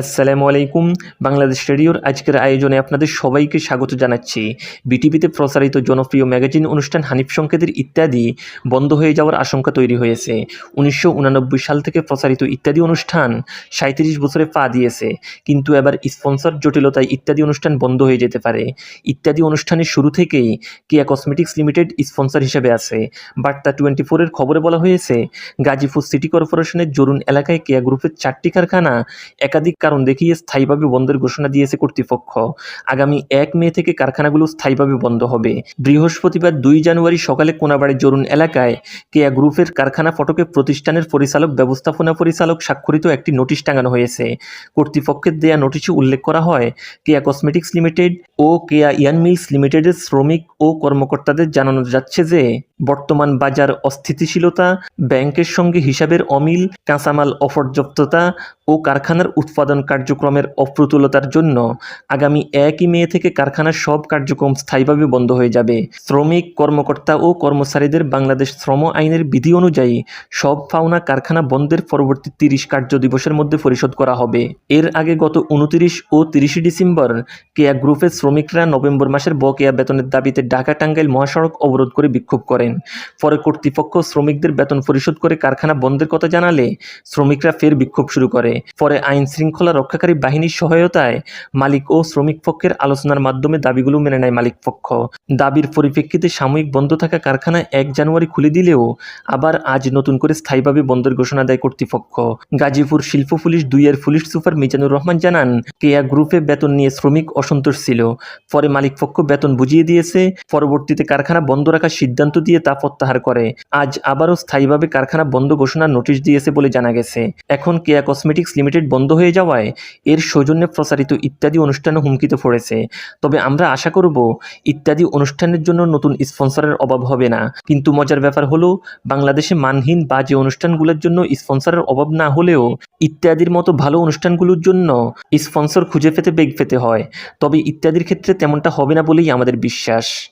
আসসালামু আলাইকুম, বাংলাদেশ রেডিওর আজকের আয়োজনে আপনাদের সবাইকে স্বাগত জানাচ্ছি। বিটিভিতে প্রচারিত জনপ্রিয় ম্যাগাজিন অনুষ্ঠান হানিফ সংকেতের ইত্যাদি বন্ধ হয়ে যাওয়ার আশঙ্কা তৈরি হয়েছে। উনিশশো সাল থেকে প্রচারিত ইত্যাদি অনুষ্ঠান সাঁত্রিশ বছরে পা দিয়েছে। কিন্তু এবার স্পন্সর জটিলতায় ইত্যাদি অনুষ্ঠান বন্ধ হয়ে যেতে পারে। ইত্যাদি অনুষ্ঠানের শুরু থেকেই কেয়া কসমেটিক্স লিমিটেড স্পন্সর হিসেবে আছে। বার্তা টোয়েন্টি ফোরের খবরে বলা হয়েছে, গাজীপুর সিটি কর্পোরেশনের জরুন এলাকায় কেয়া গ্রুপের চারটি কারখানা একাধিক কারণ দেখিয়ে স্থায়ীভাবে বন্ধের ঘোষণা দিয়েছে কর্তৃপক্ষ। আগামী এক মে থেকে কারখানাগুলো স্থায়ীভাবে বন্ধ হবে। বৃহস্পতিবার দুই জানুয়ারি সকালে কোনাবাড়ি জরুন এলাকায় কেয়া গ্রুপের কারখানা ফটকে প্রতিষ্ঠানের পরিচালক, ব্যবস্থাপনা পরিচালক স্বাক্ষরিত একটি নোটিশ টাঙানো হয়েছে। কর্তৃপক্ষের দেয়া নোটিশে উল্লেখ করা হয়, কেয়া কসমেটিক্স লিমিটেড ও কেয়া ইয়ান মিলস লিমিটেডের শ্রমিক ও কর্মকর্তাদের জানানো যাচ্ছে যে বর্তমান বাজার অস্থিতিশীলতা, ব্যাংকের সঙ্গে হিসাবের অমিল, কাঁচামাল অপর্যাপ্ততা ও কারখানার উৎপাদন কার্যক্রমের অপ্রতুলতার জন্য আগামী একই মে থেকে কারখানার সব কার্যক্রম স্থায়ীভাবে বন্ধ হয়ে যাবে। শ্রমিক, কর্মকর্তা ও কর্মচারীদের বাংলাদেশ শ্রম আইনের বিধি অনুযায়ী সব পাওনা কারখানা বন্ধের পরবর্তী তিরিশ কার্য দিবসের মধ্যে পরিশোধ করা হবে। এর আগে গত উনতিরিশ ও তিরিশে ডিসেম্বর কেয়া গ্রুপের শ্রমিকরা নভেম্বর মাসের বকেয়া বেতনের দাবিতে ঢাকা টাঙ্গাইল মহাসড়ক অবরোধ করে বিক্ষোভ করেন। পরে কর্তৃপক্ষ শ্রমিকদের বেতন পরিশোধ করে কারখানা বন্ধের কথা জানালে শ্রমিকরা ফের বিক্ষোভ শুরু করে। পরে আইন শৃঙ্খলা রক্ষাকারী বাহিনীর সহায়তায় মালিক ও শ্রমিক পক্ষের আলোচনার মাধ্যমে দাবিগুলো মেনে নেয় মালিক পক্ষ। দাবির পরিপ্রেক্ষিতে সাময়িক বন্ধ থাকা কারখানা এক জানুয়ারি খুলে দিলেও আবার আজ নতুন করে স্থায়ীভাবে বন্ধের ঘোষণা দেয় কর্তৃপক্ষ। গাজীপুর শিল্প পুলিশ দুইয়ের পুলিশ সুপার মিজানুর রহমান জানান, কেয়া গ্রুপে বেতন নিয়ে শ্রমিক অসন্তোষ ছিল। পরে মালিক পক্ষ বেতন বুঝিয়ে দিয়েছে, পরবর্তীতে কারখানা বন্ধ রাখার সিদ্ধান্ত দিয়ে তা প্রত্যাহার করে। আজ আবারও স্থায়ীভাবে কারখানা বন্ধ ঘোষণার নোটিশ দিয়েছে বলে জানা গেছে। এখন কেয়া কসমেটিক্স লিমিটেড বন্ধ হয়ে যাওয়ায় এর সৌজন্যে প্রচারিত ইত্যাদি অনুষ্ঠানও হুমকিতে পড়েছে। তবে আমরা আশা করব, ইত্যাদি অনুষ্ঠানের জন্য নতুন স্পন্সরের অভাব হবে না। কিন্তু মজার ব্যাপার হলো, বাংলাদেশে মানহীন বাজে অনুষ্ঠানগুলোর জন্য স্পন্সরের অভাব না হলেও ইত্যাদির মতো ভালো অনুষ্ঠানগুলোর জন্য স্পন্সর খুঁজে পেতে বেগ পেতে হয়। তবে ইত্যাদির ক্ষেত্রে তেমনটা হবে না বলেই আমাদের বিশ্বাস।